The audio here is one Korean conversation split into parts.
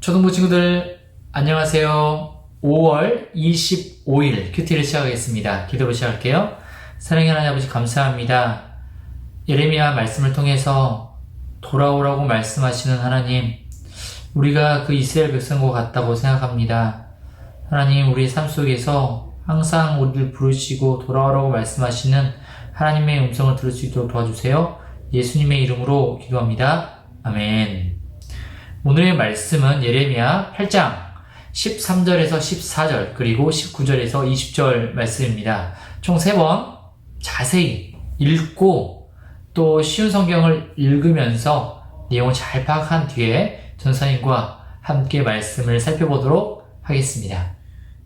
초등부 친구들 안녕하세요. 5월 25일 큐티를 시작하겠습니다. 기도로 시작할게요. 사랑의 하나님 아버지 감사합니다. 예레미야 말씀을 통해서 돌아오라고 말씀하시는 하나님, 우리가 그 이스라엘 백성과 같다고 생각합니다. 하나님, 우리 삶 속에서 항상 우리를 부르시고 돌아오라고 말씀하시는 하나님의 음성을 들을 수 있도록 도와주세요. 예수님의 이름으로 기도합니다. 아멘. 오늘의 말씀은 예레미야 8장 13절에서 14절 그리고 19절에서 20절 말씀입니다. 총 3번 자세히 읽고 또 쉬운 성경을 읽으면서 내용을 잘 파악한 뒤에 전사님과 함께 말씀을 살펴보도록 하겠습니다.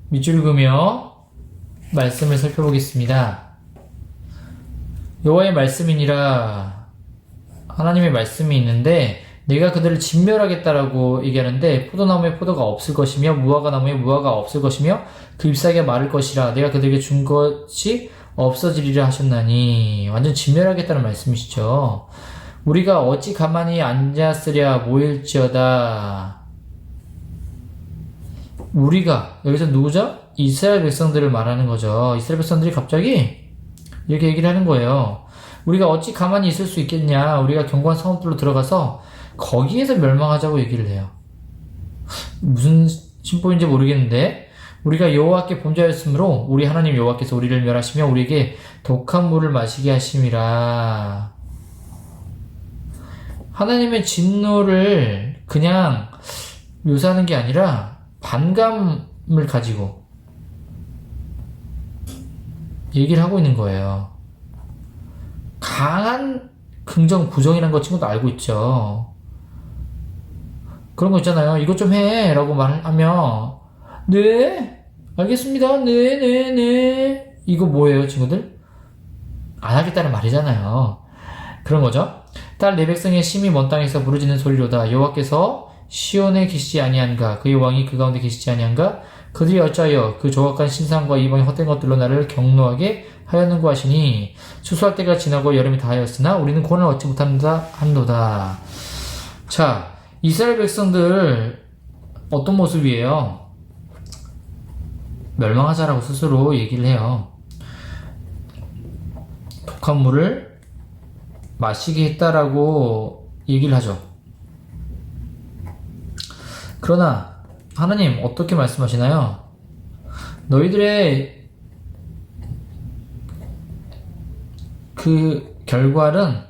밑줄 그으며 말씀을 살펴보겠습니다. 여호와의 말씀이니라 하나님의 말씀이 있는데 내가 그들을 진멸하겠다라고 얘기하는데 포도나무에 포도가 없을 것이며 무화과 나무에 무화가 없을 것이며 그 잎사귀가 마를 것이라 내가 그들에게 준 것이 없어지리라 하셨나니 완전 진멸하겠다는 말씀이시죠. 우리가 어찌 가만히 앉았으랴 모일지어다. 우리가 여기서 누구죠? 이스라엘 백성들을 말하는 거죠. 이스라엘 백성들이 갑자기 이렇게 얘기를 하는 거예요. 우리가 어찌 가만히 있을 수 있겠냐? 우리가 견고한 성읍들로 들어가서 거기에서 멸망하자고 얘기를 해요. 무슨 심보인지 모르겠는데 우리가 여호와께 범죄하였으므로 우리 하나님 여호와께서 우리를 멸하시며 우리에게 독한 물을 마시게 하심이라. 하나님의 진노를 그냥 묘사하는 게 아니라 반감을 가지고 얘기를 하고 있는 거예요. 강한 긍정, 부정이라는 거 친구도 알고 있죠. 그런 거 있잖아요. 이것 좀 해. 라고 말하면, 네, 알겠습니다. 네, 네, 네. 이거 뭐예요, 친구들? 안 하겠다는 말이잖아요. 그런 거죠. 딸 내 백성의 심히 먼 땅에서 부르짖는 소리로다. 여호와께서 시온에 계시지 아니한가? 그의 왕이 그 가운데 계시지 아니한가? 그들이 어찌하여 그 조각한 신상과 이방의 헛된 것들로 나를 경노하게 하였는고 하시니 추수할 때가 지나고 여름이 다하였으나 우리는 구원을 얻지 못한다 한도다. 자, 이스라엘 백성들 어떤 모습이에요? 멸망하자라고 스스로 얘기를 해요. 독한 물을 마시게 했다라고 얘기를 하죠. 그러나 하나님 어떻게 말씀하시나요? 너희들의 그 결과는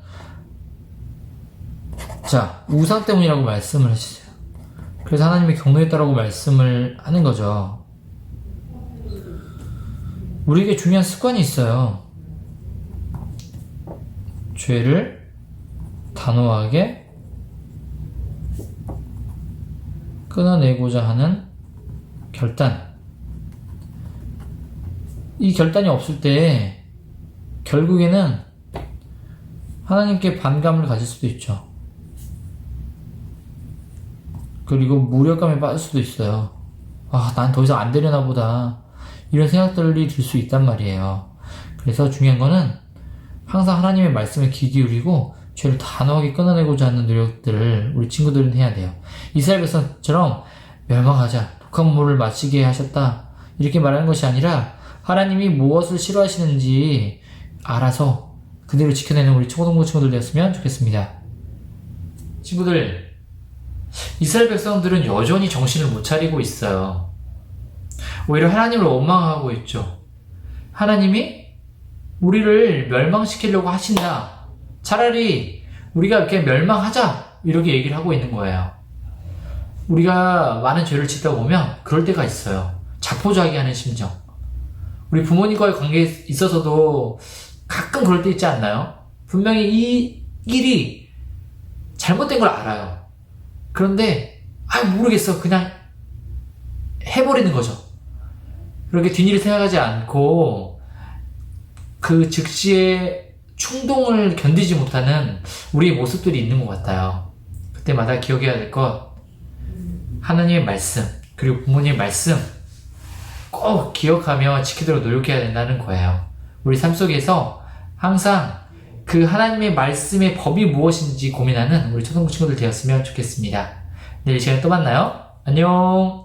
자 우상 때문이라고 말씀을 하시세요. 그래서 하나님이 경노했다라고 말씀을 하는 거죠. 우리에게 중요한 습관이 있어요. 죄를 단호하게 끊어내고자 하는 결단. 이 결단이 없을 때 결국에는 하나님께 반감을 가질 수도 있죠. 그리고 무력감에 빠질 수도 있어요. 아, 난 더 이상 안 되려나 보다. 이런 생각들이 들 수 있단 말이에요. 그래서 중요한 거는 항상 하나님의 말씀에 귀 기울이고 죄를 단호하게 끊어내고자 하는 노력들을 우리 친구들은 해야 돼요. 이스라엘 백성처럼 멸망하자, 독한 물을 마시게 하셨다. 이렇게 말하는 것이 아니라 하나님이 무엇을 싫어하시는지 알아서 그대로 지켜내는 우리 초등부 친구들 되었으면 좋겠습니다. 친구들, 이스라엘 백성들은 여전히 정신을 못 차리고 있어요. 오히려 하나님을 원망하고 있죠. 하나님이 우리를 멸망시키려고 하신다. 차라리 우리가 이렇게 멸망하자. 이렇게 얘기를 하고 있는 거예요. 우리가 많은 죄를 짓다 보면 그럴 때가 있어요. 자포자기하는 심정. 우리 부모님과의 관계에 있어서도 가끔 그럴 때 있지 않나요? 분명히 이 일이 잘못된 걸 알아요. 그런데 아 모르겠어. 그냥 해버리는 거죠. 그렇게 뒷일을 생각하지 않고 그 즉시의 충동을 견디지 못하는 우리의 모습들이 있는 것 같아요. 그때마다 기억해야 될 것, 하나님의 말씀, 그리고 부모님의 말씀 꼭 기억하며 지키도록 노력해야 된다는 거예요. 우리 삶 속에서 항상 그 하나님의 말씀의 법이 무엇인지 고민하는 우리 초등부 친구들 되었으면 좋겠습니다. 내일 이 시간에 또 만나요. 안녕.